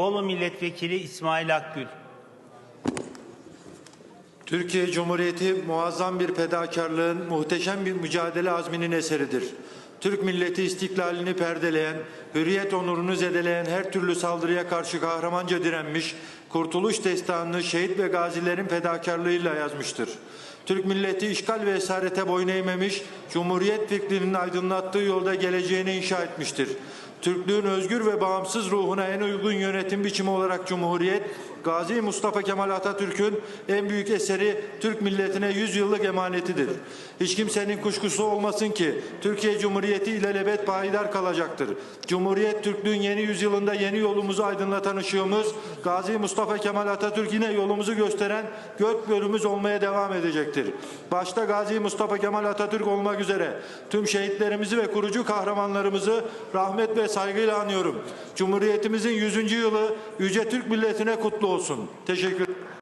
Bolu Milletvekili İsmail Akgül. Türkiye Cumhuriyeti muazzam bir fedakarlığın, muhteşem bir mücadele azminin eseridir. Türk milleti istiklalini perdeleyen, hürriyet onurunu zedeleyen her türlü saldırıya karşı kahramanca direnmiş, kurtuluş destanını şehit ve gazilerin fedakarlığıyla yazmıştır. Türk milleti işgal ve esarete boyun eğmemiş, Cumhuriyet fikrinin aydınlattığı yolda geleceğini inşa etmiştir. Türklüğün özgür ve bağımsız ruhuna en uygun yönetim biçimi olarak Cumhuriyet, Gazi Mustafa Kemal Atatürk'ün en büyük eseri Türk milletine 100 yıllık emanetidir. Hiç kimsenin kuşkusu olmasın ki Türkiye Cumhuriyeti ilelebet payidar kalacaktır. Cumhuriyet Türklüğün yeni yüzyılında yeni yolumuzu aydınlatan ışığımız, Gazi Mustafa Kemal Atatürk yine yolumuzu gösteren gök bölümümüz olmaya devam edecektir. Başta Gazi Mustafa Kemal Atatürk olmak üzere tüm şehitlerimizi ve kurucu kahramanlarımızı rahmet ve saygıyla anıyorum. Cumhuriyetimizin 100. yılı yüce Türk milletine kutlu olsun. Teşekkür